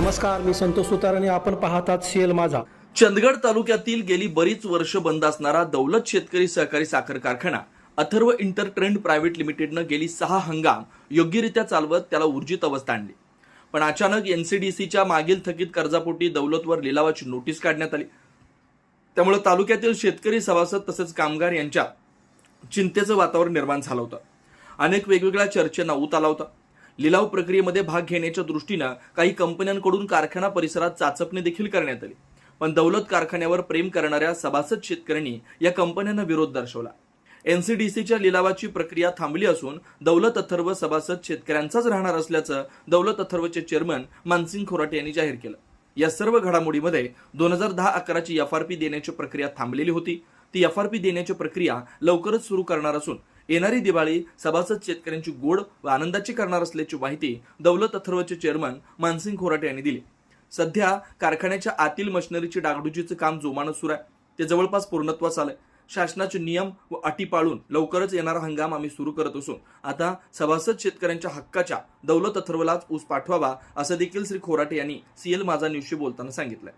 नमस्कार मी संतोष सुतार आणि आपण पाहतात सीएल माझा. चंदगड तालुक्यातील गेली बरीच वर्ष बंद असणारा दौलत शेतकरी सहकारी साखर कारखाना अथर्व इंटरट्रेंड प्रायव्हेट लिमिटेडनं गेली सहा हंगाम योग्यरित्या चालवत त्याला ऊर्जित अवस्था आणली. पण अचानक एनसीडीसीच्या मागील थकीत कर्जापोटी दौलतवर लिलावाची नोटीस काढण्यात आली. त्यामुळे तालुक्यातील शेतकरी सभासद तसेच कामगार यांच्यात चिंतेचं वातावरण निर्माण झालं होतं. अनेक वेगवेगळ्या चर्चेंना ऊत आला होता. लिलाव प्रक्रियेमध्ये भाग घेण्याच्या दृष्टीनं काही कंपन्यांकडून कारखाना परिसरात चाचपणी देखील करण्यात आली. पण दौलत कारखान्यावर प्रेम करणाऱ्या सभासद शेतकऱ्यांनी या कंपन्यांना विरोध दर्शवला. एनसीडीसीच्या लिलावाची प्रक्रिया थांबली असून दौलत अथर्व सभासद शेतकऱ्यांचाच राहणार असल्याचं दौलत अथर्वचे चेअरमन मानसिंग खोराटे यांनी जाहीर केलं. या सर्व घडामोडीमध्ये दोन हजार दहा अकराची एफ आर पी देण्याची प्रक्रिया थांबलेली होती. ती एफ आर पी देण्याची प्रक्रिया लवकरच सुरू करणार असून येणारी दिवाळी सभासद शेतकऱ्यांची गोड व आनंदाची करणार असल्याची माहिती दौलत अथर्वचे चेअरमन मानसिंग खोराटे यांनी दिली. सध्या कारखान्याच्या आतील मशिनरीची डागडुजीचं काम जोमानं सुरू आहे. ते जवळपास पूर्णत्वास आलंय. शासनाचे नियम व अटी पाळून लवकरच येणारा हंगाम आम्ही सुरू करत असून आता सभासद शेतकऱ्यांच्या हक्काच्या दौलत अथर्वलाच ऊस पाठवावा असं देखील श्री खोराटे यांनी सीएल माझा न्यूजशी बोलताना सांगितलंय.